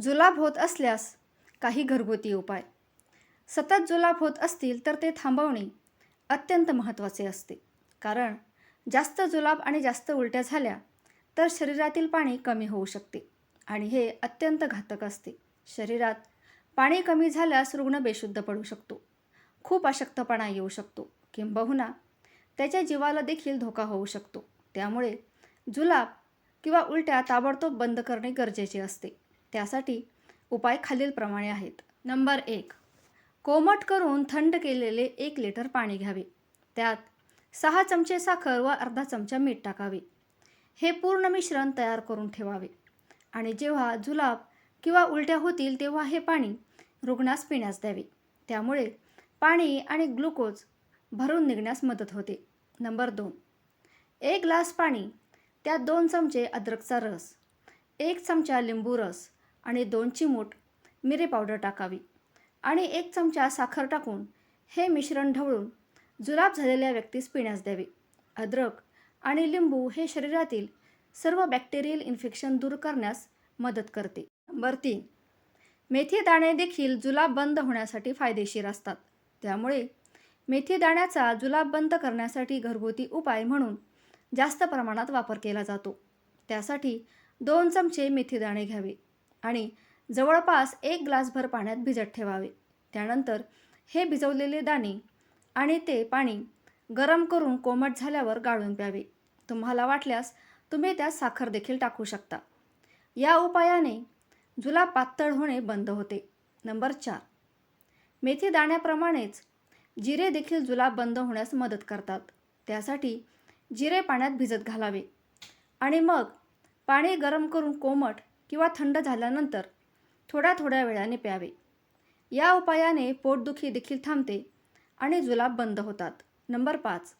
जुलाब होत असल्यास काही घरगुती उपाय. सतत जुलाब होत असतील तर ते थांबवणे अत्यंत महत्त्वाचे असते. कारण जास्त जुलाब आणि जास्त उलट्या झाल्या तर शरीरातील पाणी कमी होऊ शकते आणि हे अत्यंत घातक असते. शरीरात पाणी कमी झाल्यास रुग्ण बेशुद्ध पडू शकतो. खूप अशक्तपणा येऊ शकतो. किंबहुना त्याच्या जीवाला देखील धोका होऊ शकतो. त्यामुळे जुलाब किंवा उलट्या ताबडतोब बंद करणे गरजेचे असते. त्यासाठी उपाय खालीलप्रमाणे आहेत. नंबर एक कोमट करून थंड केलेले एक लिटर पाणी घ्यावे. त्यात सहा चमचे साखर व अर्धा चमचा मीठ टाकावे. हे पूर्ण मिश्रण तयार करून ठेवावे. आणि जेव्हा जुलाब किंवा उलट्या होतील तेव्हा हे पाणी रुग्णास पिण्यास द्यावे. त्यामुळे पाणी आणि ग्लुकोज भरून निघण्यास मदत होते. नंबर दोन एक ग्लास पाणी त्यात दोन चमचे अद्रकचा रस एक चमचा लिंबू रस आणि दोन चिमूट मिरी पावडर टाकावी. आणि एक चमचा साखर टाकून हे मिश्रण ढवळून जुलाब झालेल्या व्यक्तीस पिण्यास द्यावे. अद्रक आणि लिंबू हे शरीरातील सर्व बॅक्टेरियल इन्फेक्शन दूर करण्यास मदत करते. नंबर तीन मेथी दाणे देखील जुलाब बंद होण्यासाठी फायदेशीर असतात. त्यामुळे मेथी दाण्याचा जुलाब बंद करण्यासाठी घरगुती उपाय म्हणून जास्त प्रमाणात वापर केला जातो. त्यासाठी दोन चमचे मेथी दाणे घ्यावे. आणि जवळपास एक ग्लासभर पाण्यात भिजत ठेवावे. त्यानंतर हे भिजवलेले दाणे आणि ते पाणी गरम करून कोमट झाल्यावर गाळून प्यावे. तुम्हाला वाटल्यास तुम्ही त्यात साखर देखील टाकू शकता. या उपायाने जुला पातळ होणे बंद होते. नंबर चार. मेथी दाण्याप्रमाणेच जिरे देखील जुलाब बंद होण्यास मदत करतात. त्यासाठी जिरे पाण्यात भिजत घालावे. आणि मग पाणी गरम करून कोमट किंवा थंड झाल्यानंतर थोड्या थोड्या वेळाने प्यावे. या उपायाने पोटदुखी देखील थांबते आणि जुलाब बंद होतात. नंबर पाच.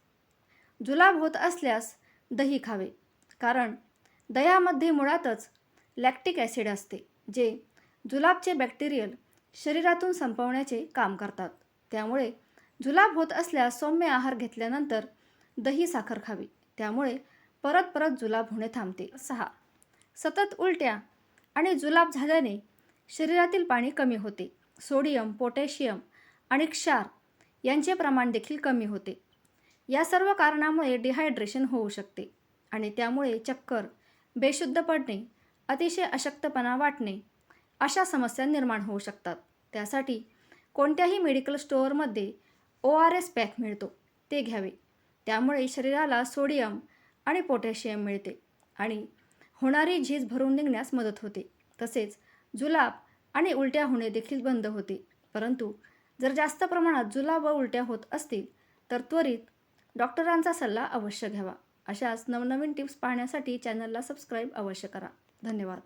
जुलाब होत असल्यास दही खावे कारण दह्यामध्ये मुळातच लॅक्टिक ॲसिड असते जे जुलाबचे बॅक्टेरियल शरीरातून संपवण्याचे काम करतात. त्यामुळे जुलाब होत असल्यास सौम्य आहार घेतल्यानंतर दही साखर खावी. त्यामुळे परत परत जुलाब होणे थांबते. सहा. सतत उलट्या आणि जुलाब झाल्याने शरीरातील पाणी कमी होते. सोडियम पोटॅशियम आणि क्षार यांचे प्रमाण देखील कमी होते. या सर्व कारणामुळे डिहायड्रेशन होऊ शकते आणि त्यामुळे चक्कर बेशुद्ध पडणे अतिशय अशक्तपणा वाटणे अशा समस्या निर्माण होऊ शकतात. त्यासाठी कोणत्याही मेडिकल स्टोअरमध्ये ओ आर एस पॅक मिळतो. ते घ्यावे. त्यामुळे शरीराला सोडियम आणि पोटॅशियम मिळते आणि होणारी झीज भरून निघण्यास मदत होते. तसेच जुलाब आणि उलट्या होणे देखील बंद होते. परंतु जर जास्त प्रमाणात जुलाब व उलट्या होत असतील तर त्वरित डॉक्टरांचा सल्ला अवश्य घ्यावा. अशाच नवनवीन टिप्स पाहण्यासाठी चॅनलला सबस्क्राईब अवश्य करा. धन्यवाद.